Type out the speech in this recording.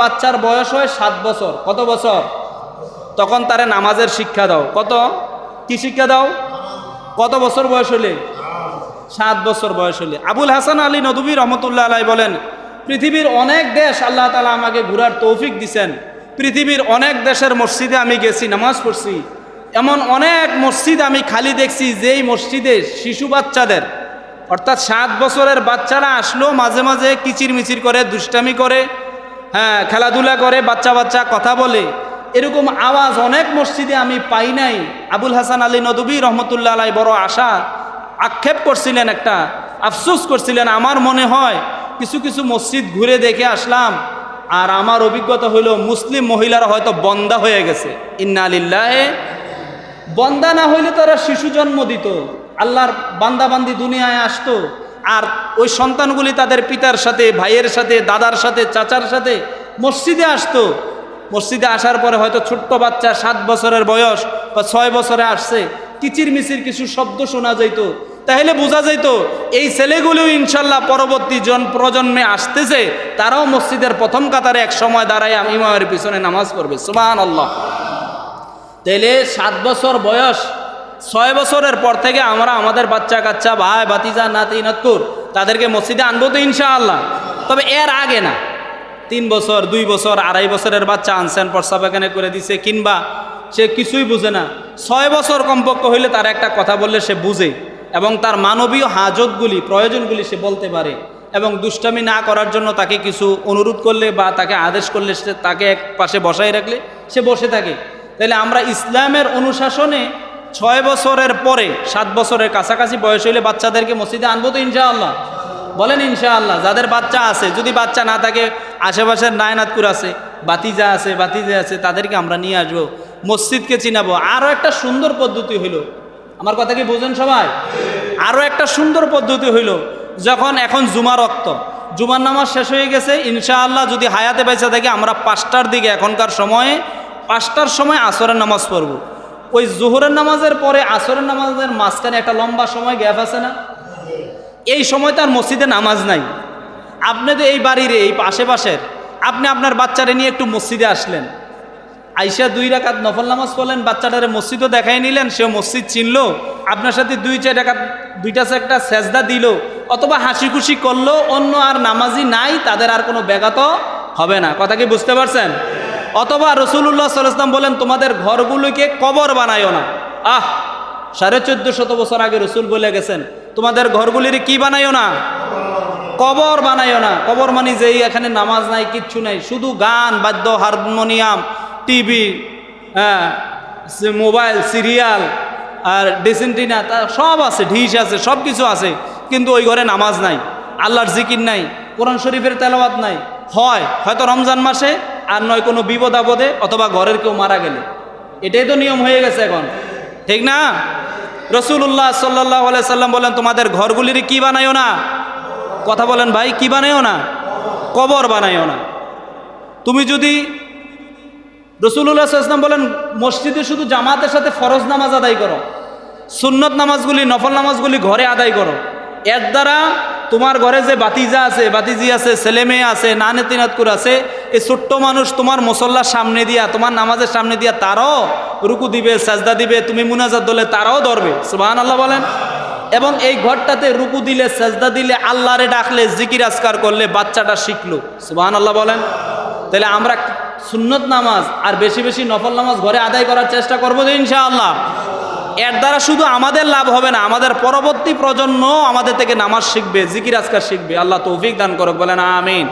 বাচ্চার বয়স হয় সাত বছর। কত বছর? তখন তারে নামাজের শিক্ষা দাও। কত? কি শিক্ষা দাও? কত বছর বয়স হলে সাত বছর বয়স হলে আবুল হাসান আলী নদবী রহমতুল্লাহ আলাই বলেন, পৃথিবীর অনেক দেশ আল্লাহ তালা আমাকে ঘুরার তৌফিক দিছেন। পৃথিবীর অনেক দেশের মসজিদে আমি গেছি, নামাজ পড়ছি। এমন অনেক মসজিদ আমি খালি দেখছি যেই মসজিদে শিশু বাচ্চাদের। অর্থাৎ সাত বছরের বাচ্চারা আসলেও মাঝে মাঝে কিচির মিচির করে, দুষ্টামি করে হ্যাঁ খেলাধুলা করে, বাচ্চা বাচ্চা কথা বলে। এরকম আওয়াজ অনেক মসজিদে আমি পাই নাই। আবুল হাসান আলী নদবী রহমতুল্লাহ আলাই বড় আশা। আক্ষেপ করছিলেন একটা, আফসোস করছিলেন, আমার মনে হয় কিছু কিছু মসজিদ ঘুরে দেখে আসলাম, আর আমার অভিজ্ঞতা হইল মুসলিম মহিলারা হয়তো বন্দা হয়ে গেছে। ইন্না আলিল্লাহে বন্দা না হইলে তারা শিশু জন্ম দিত। আল্লাহর বান্দাবান্দি দুনিয়ায় আসতো। আর ওই সন্তানগুলি তাদের পিতার সাথে, ভাইয়ের সাথে, দাদার সাথে, চাচার সাথে মসজিদে আসতো। মসজিদে আসার পরে হয়তো ছোট্ট বাচ্চা, সাত বছরের বয়স বা ছয় বছরে আসছে কিচির মিচির কিছু শব্দ শোনা যাইতো। তাহলে বোঝা যাইত, এই ছেলেগুলিও ইনশাল্লাহ পরবর্তী জন প্রজন্মে আসতেছে, তারাও মসজিদের প্রথম কাতারে এক সময় দাঁড়ায় ইমামের পিছনে নামাজ পড়বে। সুমান আল্লাহ তাহলে সাত বছর বয়স ছয় বছরের পর থেকে আমরা আমাদের বাচ্চা কাচ্চা, ভাই বাতিজা নাতি, নাতকুর তাদেরকে মসজিদে আনব তো ইনশাআল্লাহ। তবে এর আগে না, তিন বছর, দুই বছর, আড়াই বছরের বাচ্চা আনছেন এখানে করে দিছে, কিংবা সে কিছুই বুঝে না। ছয় বছর কমপক্ষ হইলে তার একটা কথা বললে সে বুঝে এবং তার মানবীয় হাজতগুলি, প্রয়োজনগুলি সে বলতে পারে এবং দুষ্টামি না করার জন্য তাকে কিছু অনুরোধ করলে বা তাকে আদেশ করলে সে তাকে এক পাশে বসাই রাখলে সে বসে থাকে। তাহলে আমরা ইসলামের অনুশাসনে ছয় বছরের পরে, সাত বছরের কাছাকাছি বয়স হইলে বাচ্চাদেরকে মসজিদে আনব তো ইনশাআল্লাহ। বলেন ইনশাআল্লাহ, যাদের বাচ্চা আছে, যদি বাচ্চা না থাকে, আশেপাশের নায়নাতপুর আছে, বাতিজা আছে বাতিজা আছে, তাদেরকে আমরা নিয়ে আসব, মসজিদকে চিনাবো। আরও একটা সুন্দর পদ্ধতি হইল। আমার কথা কি বোঝেন সবাই? আরও একটা সুন্দর পদ্ধতি হইল, যখন এখন জুমা রক্ত। জুমার নামাজ শেষ হয়ে গেছে, ইনশাআল্লাহ যদি হায়াতে বেঁচে থাকি, আমরা পাঁচটার দিকে এখনকার সময়ে, পাঁচটার সময় আসরের নামাজ পড়ব। ওই জোহরের নামাজের পরে আসরের নামাজের মাঝখানে একটা লম্বা সময় গ্যাপ আছে না? এই সময় তার মসজিদে নামাজ নাই। আপনি তো এই বাড়ির এই আশেপাশের, আপনি আপনার বাচ্চারে নিয়ে একটু মসজিদে আসলেন। আইসা দুই রাকাত নফল নামাজ পড়লেন, বাচ্চাটারে মসজিদও দেখাই নিলেন, সে মসজিদ চিনলো, আপনার সাথে দুই, চার রাকাত, দুইটা একটা সেজদা দিল, অথবা হাসি খুশি করল, অন্য আর নামাজি নাই, তাদের আর কোনো ব্যাঘাত হবে না। কথা কি বুঝতে পারছেন? অথবা রসুল্লাহ সাল্লাম বলেন, তোমাদের ঘরগুলোকে কবর বানায়ও না। আহ, সাড়ে চোদ্দ শত বছর আগে রসুল বলে গেছেন, তোমাদের ঘরগুলির কি বানাইও না? কবর বানাইও না। কবর মানে যেই এখানে নামাজ নাই, কিচ্ছু নাই, শুধু গান, বাদ্য, হারমোনিয়াম, টিভি হ্যাঁ মোবাইল, সিরিয়াল আর ডিসেন্টিনা তা সব আছে ঢিস আছে সব কিছু আছে, কিন্তু ওই ঘরে নামাজ নাই, আল্লাহর জিকির নাই, কোরআন শরীফের তেলাওয়াত নাই। হয়, হয়তো রমজান মাসে আর নয় কোনো বিপদ আপদে অথবা ঘরের কেউ মারা গেলে। এটাই তো নিয়ম হয়ে গেছে এখন। ঠিক না? রসুল্লাহ সাল্লাহ সাল্লাম বলেন, তোমাদের ঘরগুলির কি বানাইও না? কথা বলেন, ভাই, কি বানাইও না? কবর বানাইও না। তুমি যদি রসুল্লাহ সাল্লাম বলেন, মসজিদে শুধু জামাতের সাথে ফরজ নামাজ আদায় করো, সুন্নত নামাজগুলি, নফল নামাজগুলি ঘরে আদায় করো, এর দ্বারা তোমার ঘরে যে বাতিজা আছে, বাতিজি আছে ছেলে মেয়ে আছে নানেতিনাতকুর আছে এই ছোট্ট মানুষ তোমার মুসল্লার সামনে দিয়া, তোমার নামাজের সামনে দিয়া তারাও রুকু দিবে, সাজদা দিবে, তুমি মুনাজাত দলে তারাও ধরবে। সুবাহান আল্লাহ বলেন। এবং এই ঘরটাতে রুকু দিলে, সাজদা দিলে আল্লাহরে ডাকলে, জিকির আজকার করলে বাচ্চাটা শিখলো। সুবাহান আল্লাহ বলেন। তাহলে আমরা সুন্নত নামাজ আর বেশি বেশি নফল নামাজ ঘরে আদায় করার চেষ্টা করব তো ইনশাআল্লাহ। এর দ্বারা শুধু আমাদের লাভ হবে না, আমাদের পরবর্তী প্রজন্ম আমাদের থেকে নামাজ শিখবে, জিকির আজকার শিখবে। আল্লাহ তৌফিক দান করুক, বলেন আমিন।